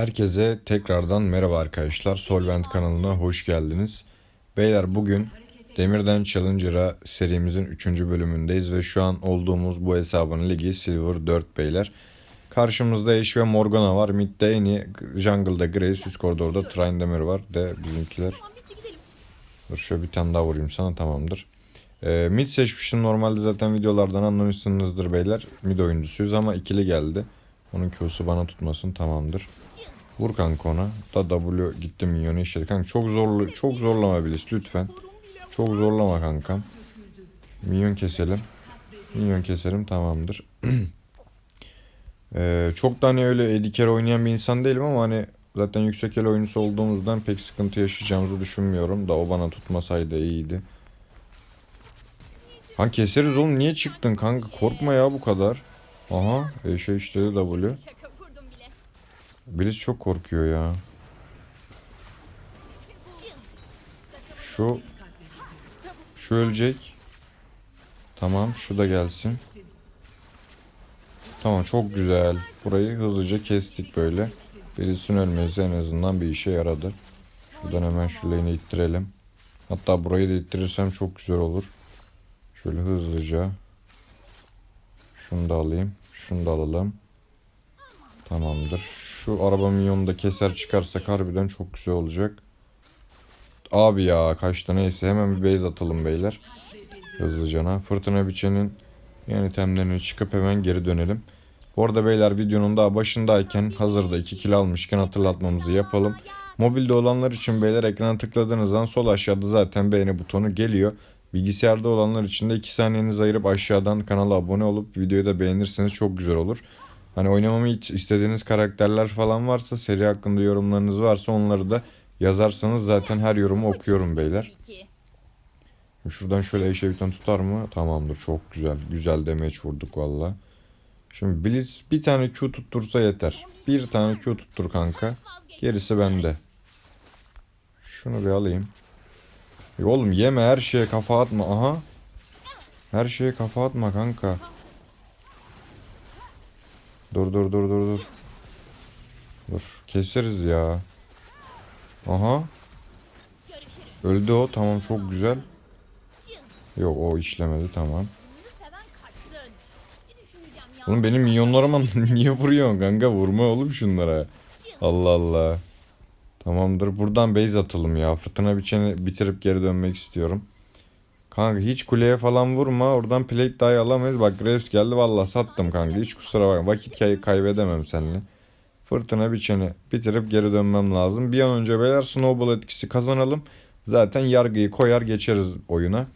Herkese tekrardan merhaba arkadaşlar. Solvent kanalına hoş geldiniz. Beyler bugün Demirden Challenger'a serimizin 3. bölümündeyiz ve şu an olduğumuz bu hesabın ligi Silver 4 beyler. Karşımızda Ashe ve Morgana var. Mid'de Eni, Jungle'da Grace, üst koridorda Tryndamere var. De bizimkiler. Dur şöyle bir tane daha vurayım sana tamamdır. Ee, mid seçmiştim. Normalde zaten videolardan anlamışsınızdır beyler. Mid oyuncusuyuz ama ikili geldi. Onun Q'su bana tutmasın tamamdır. Vur kanka ona. Da W gitti minyonu işledi. Kanka çok zorlu çok zorlama Bliss lütfen. Çok zorlama kankam. Minyon keselim. Minyon keselim tamamdır. Ee, çok da hani öyle edikere oynayan bir insan değilim ama hani zaten yüksek el oyuncusu olduğumuzdan pek sıkıntı yaşayacağımızı düşünmüyorum. Da o bana tutmasaydı iyiydi. Kanka keseriz oğlum niye çıktın kanka korkma ya bu kadar. Aha e şey işledi W. Biliz çok korkuyor ya. Şu şu ölecek. Tamam şu da gelsin. Tamam çok güzel. Burayı hızlıca kestik böyle. Birisinin ölmesi en azından bir işe yaradı. Şuradan hemen şu lane'i ittirelim. Hatta burayı da ittirirsem çok güzel olur. Şöyle hızlıca. Şunu da alayım. Şunu da alalım. Tamamdır. Şu araba minyonu keser çıkarsak harbiden çok güzel olacak. Abi ya kaçtı neyse hemen bir base atalım beyler. Hızlıcana. Fırtına biçenin yani itemlerini çıkıp hemen geri dönelim. Bu arada beyler videonun daha başındayken hazırda 2 kill almışken hatırlatmamızı yapalım. Mobilde olanlar için beyler ekrana tıkladığınız an sol aşağıda zaten beğeni butonu geliyor. Bilgisayarda olanlar için de 2 saniyenizi ayırıp aşağıdan kanala abone olup videoyu da beğenirseniz çok güzel olur. Hani oynamamı hiç istediğiniz karakterler falan varsa seri hakkında yorumlarınız varsa onları da yazarsanız zaten her yorumu okuyorum beyler. Şuradan şöyle eşe bir tane tutar mı? Tamamdır çok güzel. Güzel damage vurduk valla. Şimdi Blitz bir tane Q tuttursa yeter. Bir tane Q tuttur kanka. Gerisi bende. Şunu bir alayım. Ya oğlum yeme her şeye kafa atma. Aha. Her şeye kafa atma kanka. Dur dur dur dur dur. Dur keseriz ya. Aha. Öldü o tamam çok güzel. Yok o işlemedi tamam. Oğlum benim minyonlarıma niye vuruyorsun kanka? Vurma oğlum şunlara. Allah Allah. Tamamdır. Buradan base atalım ya. Fırtına biçeni bitirip geri dönmek istiyorum. Kanka hiç kuleye falan vurma. Oradan plate dahi alamayız. Bak Graves geldi. Valla sattım kanka. Hiç kusura bakma. Vakit kay kaybedemem seninle. Fırtına biçeni bitirip geri dönmem lazım. Bir an önce beyler snowball etkisi kazanalım. Zaten yargıyı koyar geçeriz oyuna.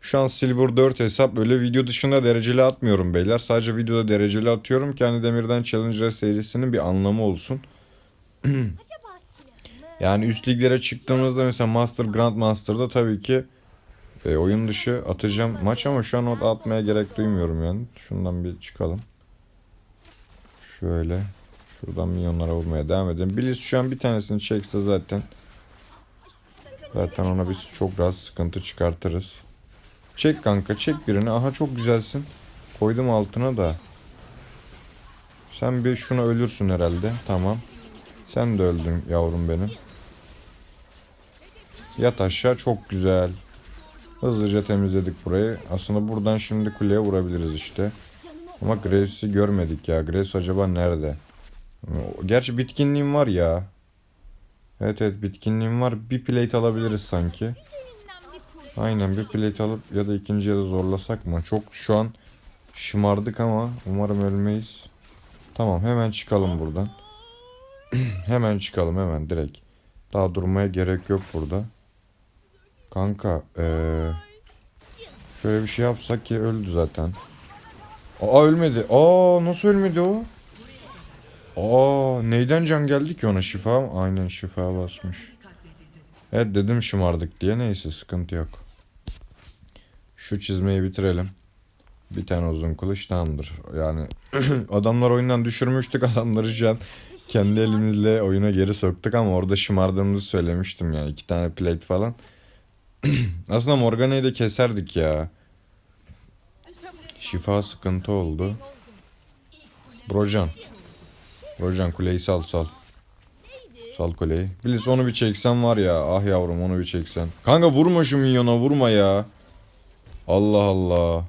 Şu an Silver 4 hesap öyle video dışında dereceli atmıyorum beyler. Sadece videoda dereceli atıyorum. Kendi Demirden Challenger serisinin bir anlamı olsun. Yani üst liglere çıktığımızda mesela Master Grand Master'da tabii ki e, oyun dışı atacağım maç ama şu an o atmaya gerek duymuyorum yani. Şundan bir çıkalım. Şöyle. Şuradan milyonlara vurmaya devam edelim. Biliz şu an bir tanesini çekse zaten zaten ona biz çok rahat sıkıntı çıkartırız. Çek kanka çek birini. Aha çok güzelsin. Koydum altına da. Sen bir şuna ölürsün herhalde. Tamam. Sen de öldün yavrum benim. Yat aşağı çok güzel. Hızlıca temizledik burayı. Aslında buradan şimdi kuleye vurabiliriz işte. Ama Graves'i görmedik ya. Graves acaba nerede? Gerçi bitkinliğim var ya. Evet evet bitkinliğim var. Bir plate alabiliriz sanki. Aynen bir plate alıp ya da ikinciye de zorlasak mı? Çok şu an şımardık ama umarım ölmeyiz. Tamam hemen çıkalım buradan. hemen çıkalım hemen direkt. Daha durmaya gerek yok burada. Kanka eee şöyle bir şey yapsak ki öldü zaten. Aa ölmedi. Aa nasıl ölmedi o? Aa neyden can geldi ki ona şifa mı? Aynen şifa basmış. Evet dedim şımardık diye neyse sıkıntı yok. Şu çizmeyi bitirelim. Bir tane uzun kılıç tamamdır. Yani adamlar oyundan düşürmüştük adamları şu an kendi elimizle oyuna geri soktuk ama orada şımardığımızı söylemiştim yani iki tane plate falan. Aslında Morgana'yı da keserdik ya. Şifa sıkıntı oldu. Brocan. Brocan kuleyi sal sal. Sal kuleyi. Bilis onu bir çeksen var ya. Ah yavrum onu bir çeksen. Kanka vurma şu minyona vurma ya. Allah Allah.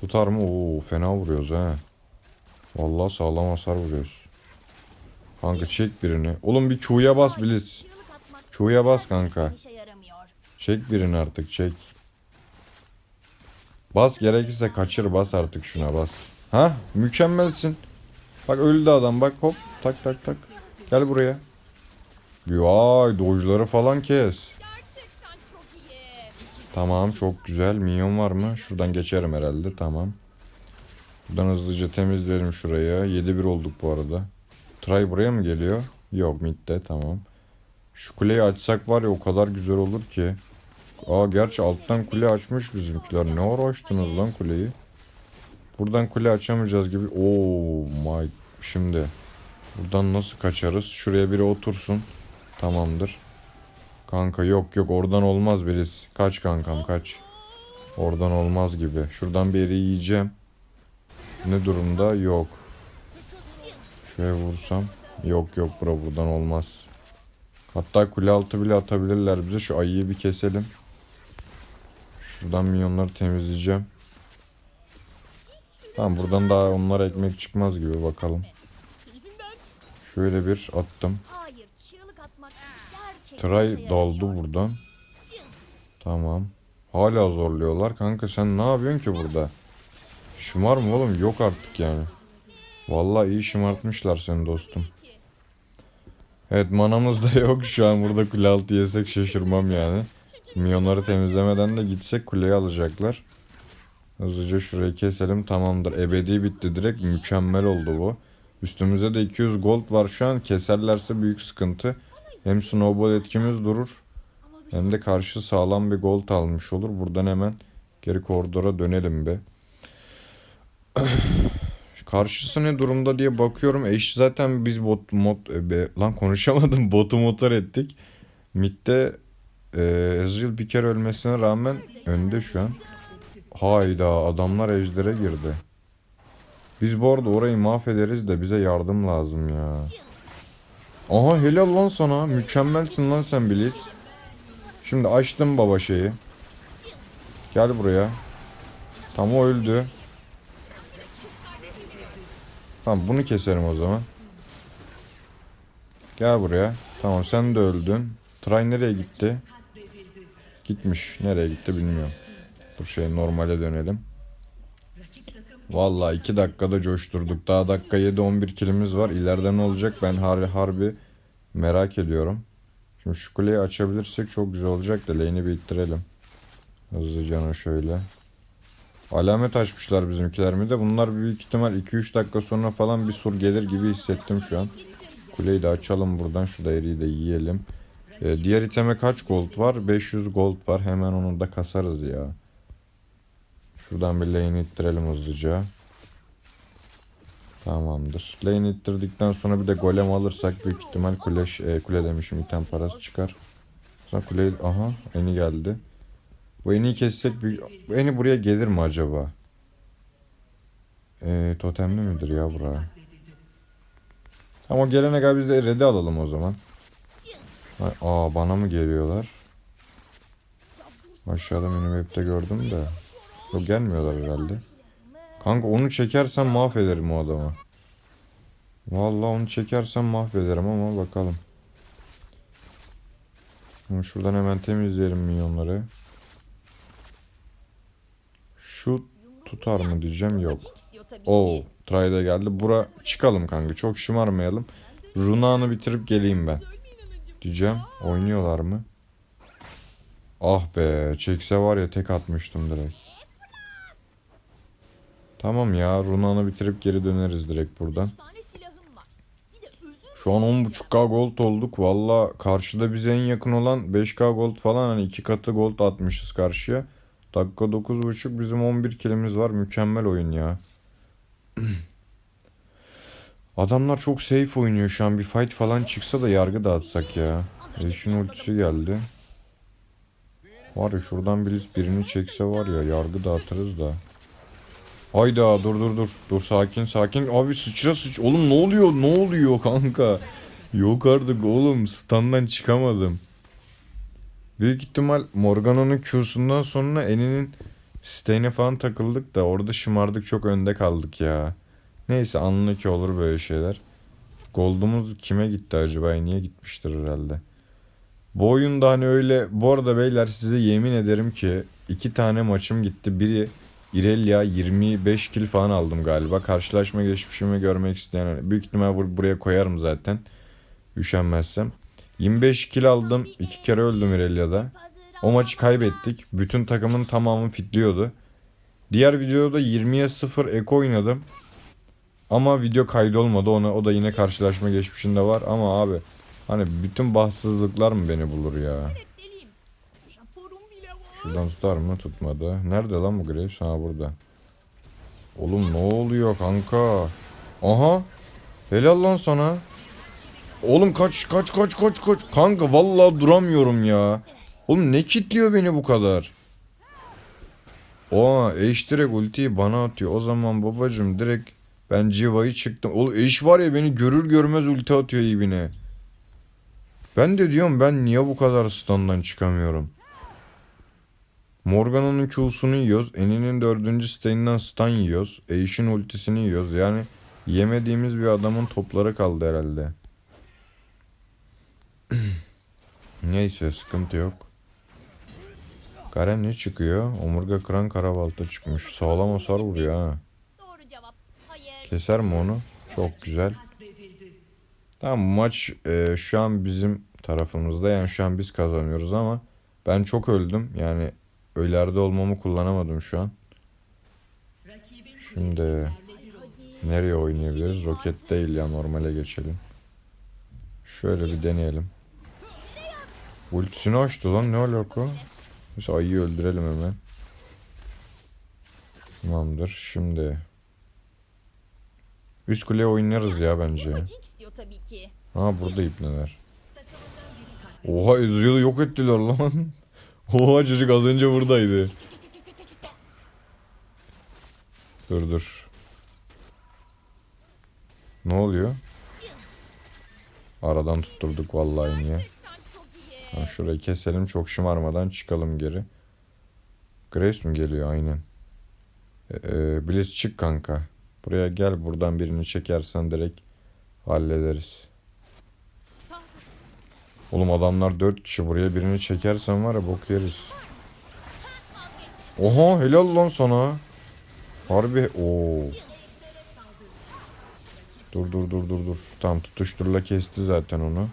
Tutar mı? Oo fena vuruyoruz ha. Vallahi sağlam hasar vuruyoruz. Kanka çek birini. Oğlum bir Q'ya bas Bilis. Q'ya bas kanka. Çek birini artık çek. Bas gerekirse kaçır bas artık şuna bas. Ha mükemmelsin. Bak öldü adam bak hop tak tak tak. Gel buraya. Vay dojları falan kes. Tamam çok güzel. Minyon var mı? Şuradan geçerim herhalde tamam. Buradan hızlıca temizleyelim şuraya. 7-1 olduk bu arada. Tray buraya mı geliyor? Yok midde tamam. Şu kuleyi açsak var ya o kadar güzel olur ki. Aa gerçi alttan kule açmış bizimkiler. Ne ara açtınız lan kuleyi? Buradan kule açamayacağız gibi. Oo my. Şimdi. Buradan nasıl kaçarız? Şuraya biri otursun. Tamamdır. Kanka yok yok oradan olmaz Beliz. Kaç kankam kaç. Oradan olmaz gibi. Şuradan bir yeri yiyeceğim. Ne durumda? Yok. Şöyle vursam. Yok yok bura buradan olmaz. Hatta kule altı bile atabilirler bize. Şu ayıyı bir keselim. Şuradan minyonları temizleyeceğim. Tamam buradan daha onlara ekmek çıkmaz gibi bakalım. Şöyle bir attım. Tray daldı buradan. Tamam. Hala zorluyorlar. Kanka sen ne yapıyorsun ki burada? Şımar mı oğlum? Yok artık yani. Vallahi iyi şımartmışlar seni dostum. Evet manamız da yok şu an burada kule altı yesek şaşırmam yani. Milyonları temizlemeden de gitsek kuleyi alacaklar. Hızlıca şurayı keselim tamamdır. Ebedi bitti direkt mükemmel oldu bu. Üstümüzde de 200 gold var şu an keserlerse büyük sıkıntı. Hem snowball etkimiz durur. Hem de karşı sağlam bir gold almış olur. Buradan hemen geri koridora dönelim be. Karşısı ne durumda diye bakıyorum. Eş zaten biz bot mod e, be, lan konuşamadım. Botu motor ettik. Mid'de e, Ezreal bir kere ölmesine rağmen önde şu an. Hayda adamlar ejdere girdi. Biz bu arada orayı mahvederiz de bize yardım lazım ya. Aha helal lan sana. Mükemmelsin lan sen Blitz. Şimdi açtım baba şeyi. Gel buraya. Tam o öldü. Tamam bunu keserim o zaman. Gel buraya. Tamam sen de öldün. Tray nereye gitti? Gitmiş. Nereye gitti bilmiyorum. Dur şey normale dönelim. Vallahi 2 dakikada coşturduk. Daha dakika 7 11 kilimiz var. İleride ne olacak ben har harbi merak ediyorum. Şimdi şu kuleyi açabilirsek çok güzel olacak da lane'i bir ittirelim. Hızlıca şöyle. Alamet açmışlar bizimkiler mi de. Bunlar büyük ihtimal 2-3 dakika sonra falan bir sur gelir gibi hissettim şu an. Kuleyi de açalım buradan. Şu daireyi de yiyelim. Ee, diğer iteme kaç gold var? 500 gold var. Hemen onu da kasarız ya. Şuradan bir lane ittirelim hızlıca. Tamamdır. Lane ittirdikten sonra bir de golem alırsak büyük ihtimal kule, e, kule demişim item parası çıkar. Sonra kuleyi... Aha eni geldi. Bu eni kessek büyük... Bu eni buraya gelir mi acaba? E, totemli midir ya bura? Ama gelene kadar biz de red'i alalım o zaman. Aa bana mı geliyorlar? Aşağıda minimap'te gördüm de. Yok gelmiyorlar herhalde. Kanka onu çekersem mahvederim o adamı. Vallahi onu çekersem mahvederim ama bakalım. Şimdi şuradan hemen temizleyelim minyonları. Şu tutar mı diyeceğim yok. Oo, ki. Tray'da geldi. Bura çıkalım kanka. Çok şımarmayalım. Runa'nı bitirip geleyim ben. Diyeceğim. Oynuyorlar mı? Ah be, çekse var ya tek atmıştım direkt. Tamam ya, Runa'nı bitirip geri döneriz direkt buradan. Şu an 10.5k gold olduk. Valla karşıda bize en yakın olan 5k gold falan hani iki katı gold atmışız karşıya. Dakika 9.5 bizim 11 kilimiz var. Mükemmel oyun ya. Adamlar çok safe oynuyor şu an. Bir fight falan çıksa da yargı dağıtsak ya. Eşin ultisi geldi. Var ya şuradan birisi birini çekse var ya yargı dağıtırız da. Hayda dur dur dur. Dur sakin sakin. Abi sıçra sıç. Oğlum ne oluyor? Ne oluyor kanka? Yok artık oğlum. Standdan çıkamadım. Büyük ihtimal Morgano'nun Q'sundan sonra Eni'nin Stain'e falan takıldık da orada şımardık çok önde kaldık ya. Neyse anla ki olur böyle şeyler. Gold'umuz kime gitti acaba? Niye gitmiştir herhalde. Bu oyunda hani öyle... Bu arada beyler size yemin ederim ki iki tane maçım gitti. Biri Irelia 25 kill falan aldım galiba. Karşılaşma geçmişimi görmek isteyen hani büyük ihtimal bur- buraya koyarım zaten. Üşenmezsem. 25 kill aldım. iki kere öldüm Irelia'da. O maçı kaybettik. Bütün takımın tamamı fitliyordu. Diğer videoda 20'ye 0 eko oynadım. Ama video kaydı olmadı. Ona, o da yine karşılaşma geçmişinde var. Ama abi hani bütün bahtsızlıklar mı beni bulur ya? Şuradan tutar mı? Tutmadı. Nerede lan bu Graves? Ha burada. Oğlum ne oluyor kanka? Aha. Helal lan sana. Oğlum kaç kaç kaç kaç kaç. Kanka vallahi duramıyorum ya. Oğlum ne kitliyor beni bu kadar? Oha Eş direkt ultiyi bana atıyor. O zaman babacım direkt ben civayı çıktım. Oğlum Eş var ya beni görür görmez ulti atıyor ibine. Ben de diyorum ben niye bu kadar standdan çıkamıyorum. Morgana'nın Q'sunu yiyoruz. Eni'nin dördüncü stain'den stun yiyoruz. Ashe'in ultisini yiyoruz. Yani yemediğimiz bir adamın topları kaldı herhalde. Neyse sıkıntı yok. Garen ne çıkıyor? Omurga kıran karabalta çıkmış. Sağlam hasar vuruyor ha. Keser mi onu? Çok güzel. Tamam maç e, şu an bizim tarafımızda. Yani şu an biz kazanıyoruz ama ben çok öldüm. Yani öylerde olmamı kullanamadım şu an. Şimdi nereye oynayabiliriz? Roket değil ya normale geçelim. Şöyle bir deneyelim. Ultisini açtı lan ne alaka? Biz ayıyı öldürelim hemen. Tamamdır şimdi. Üst kule oynarız ya bence. Ha burada ipneler. Oha Ezreal'ı yok ettiler lan. Oha çocuk az önce buradaydı. Dur dur. Ne oluyor? Aradan tutturduk vallahi niye. Ha, şurayı keselim çok şımarmadan çıkalım geri. Grace mi geliyor aynen. Ee, Blitz çık kanka. Buraya gel buradan birini çekersen direkt hallederiz. Oğlum adamlar 4 kişi buraya birini çekersen var ya bok yeriz. Oha helal lan sana. Harbi o. Dur dur dur dur dur. Tamam tutuşturla kesti zaten onu.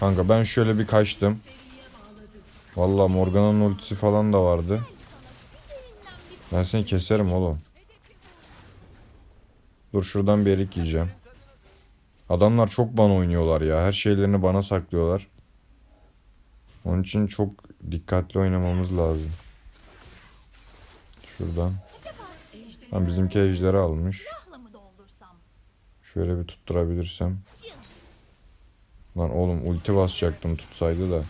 Kanka ben şöyle bir kaçtım. Vallahi Morgana'nın ultisi falan da vardı. Ben seni keserim oğlum. Dur şuradan bir erik yiyeceğim. Adamlar çok bana oynuyorlar ya. Her şeylerini bana saklıyorlar. Onun için çok dikkatli oynamamız lazım. Şuradan. Lan bizimki ejderi almış. Şöyle bir tutturabilirsem. Lan oğlum ulti basacaktım tutsaydı da.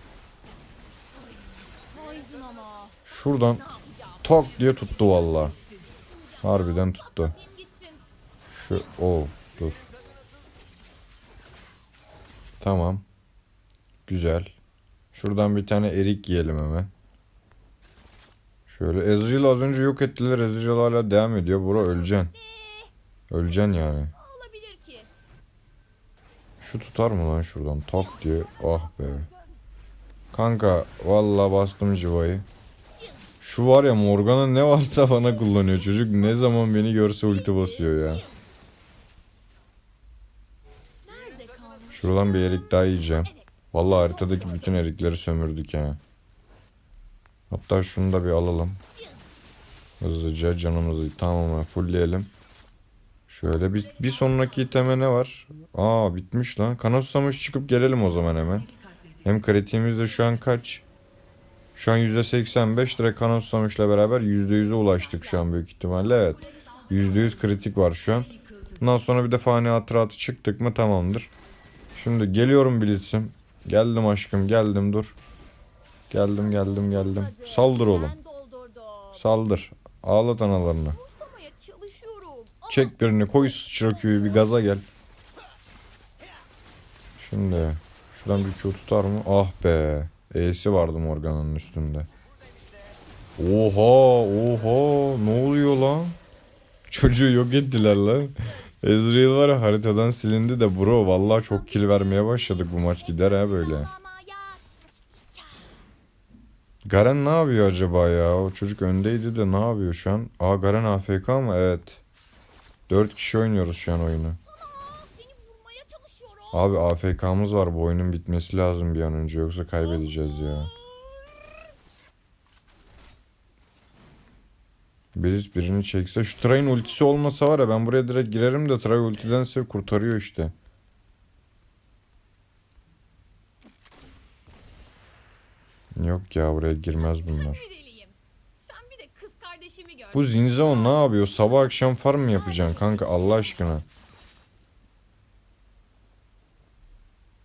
Şuradan tok diye tuttu valla. Harbiden tuttu. Şu o dur. Tamam. Güzel. Şuradan bir tane erik yiyelim hemen. Şöyle Ezreal az önce yok ettiler. Ezreal hala devam ediyor. Bura öleceksin. Öleceksin yani. Şu tutar mı lan şuradan? Tak diye. Ah be. Kanka valla bastım civayı. Şu var ya Morgana ne varsa bana kullanıyor çocuk. Ne zaman beni görse ulti basıyor ya. Şuradan bir erik daha yiyeceğim. Vallahi haritadaki bütün erikleri sömürdük ha. Hatta şunu da bir alalım. Hızlıca canımızı tamamen fullleyelim. Şöyle bir, bir sonraki iteme ne var? Aa bitmiş lan. Kana susamış çıkıp gelelim o zaman hemen. Hem kritiğimiz de şu an kaç? Şu an %85 direkt kana susamışla beraber %100'e ulaştık şu an büyük ihtimalle. Evet. %100 kritik var şu an. Bundan sonra bir de fani hatıratı çıktık mı tamamdır. Şimdi geliyorum Blitz'im. Geldim aşkım geldim dur. Geldim geldim geldim. Saldır oğlum. Saldır. Ağlat analarını. Çek birini koy Şirakü'yü bir gaza gel. Şimdi şuradan bir Q tutar mı? Ah be. E'si vardı Morgan'ın üstünde. Oha oha ne oluyor lan? Çocuğu yok ettiler lan. Ezreal var ya haritadan silindi de bro vallahi çok kill vermeye başladık bu maç gider ha böyle. Garen ne yapıyor acaba ya? O çocuk öndeydi de ne yapıyor şu an? Aa Garen AFK mı? Evet. 4 kişi oynuyoruz şu an oyunu. Abi AFK'mız var bu oyunun bitmesi lazım bir an önce yoksa kaybedeceğiz ya. Birisi birini çekse şu Tray'ın ultisi olmasa var ya ben buraya direkt girerim de Tray ultidense kurtarıyor işte. Yok ya buraya girmez bunlar. Bir deliyim. Sen bir de kız kardeşimi gör. Bu Zinzao ne yapıyor? Sabah akşam farm mı yapacaksın kanka Allah aşkına?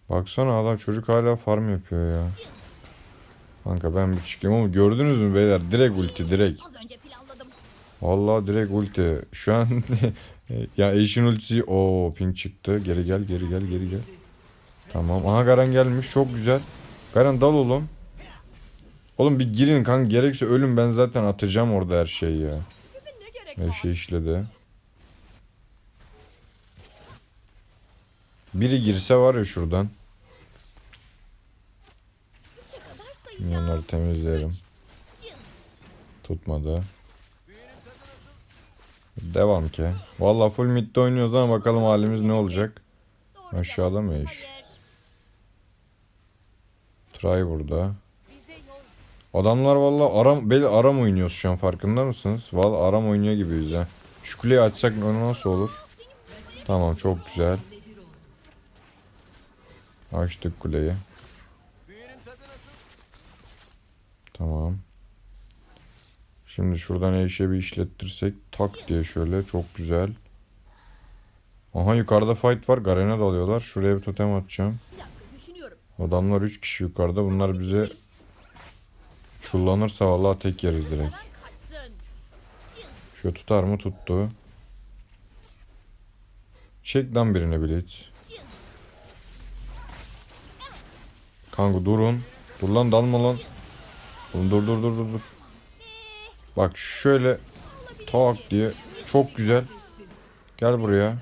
Baksana adam çocuk hala farm yapıyor ya. Kanka ben bir çıkayım ama gördünüz mü beyler? Direkt ulti direkt. Vallahi direkt ulti. Şu an ya Ashe'in ultisi o ping çıktı. Geri gel geri gel geri gel. Tamam. Aha Garen gelmiş. Çok güzel. Garen dal oğlum. Oğlum bir girin kanka. Gerekse ölüm ben zaten atacağım orada her şeyi ya. Her şey işledi. Biri girse var ya şuradan. Minyonları temizlerim. Tutmadı. Devam ki. Vallahi full midde oynuyoruz ama bakalım halimiz ne olacak. Aşağıda mı iş? Try burada. Adamlar vallahi aram bel aram oynuyoruz şu an farkında mısınız? Vallahi aram oynuyor gibiyiz ha. Şu kuleyi açsak nasıl olur? Tamam çok güzel. Açtık kuleyi. Tamam. Şimdi şuradan Eşe bir işlettirsek tak diye şöyle çok güzel. Aha yukarıda fight var. Garen'e dalıyorlar. Şuraya bir totem atacağım. Adamlar 3 kişi yukarıda. Bunlar bize çullanırsa vallahi tek yeriz direkt. Şu tutar mı? Tuttu. Çek lan birini Blitz. Kanka durun. Dur lan dalma lan. Oğlum dur dur dur dur dur. Bak şöyle tak diye çok güzel. Gel buraya.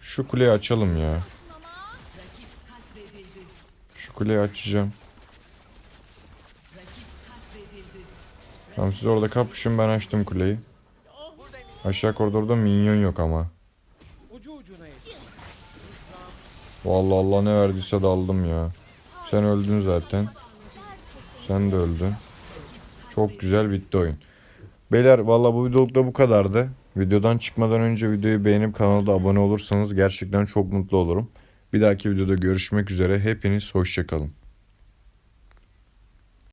Şu kuleyi açalım ya. Şu kuleyi açacağım. Tamam siz orada kapışın ben açtım kuleyi. Aşağı koridorda minyon yok ama. Vallahi Allah ne verdiyse daldım ya. Sen öldün zaten. Sen de öldün. Çok güzel bitti oyun. Beyler vallahi bu videoluk da bu kadardı. Videodan çıkmadan önce videoyu beğenip kanala da abone olursanız gerçekten çok mutlu olurum. Bir dahaki videoda görüşmek üzere. Hepiniz hoşçakalın.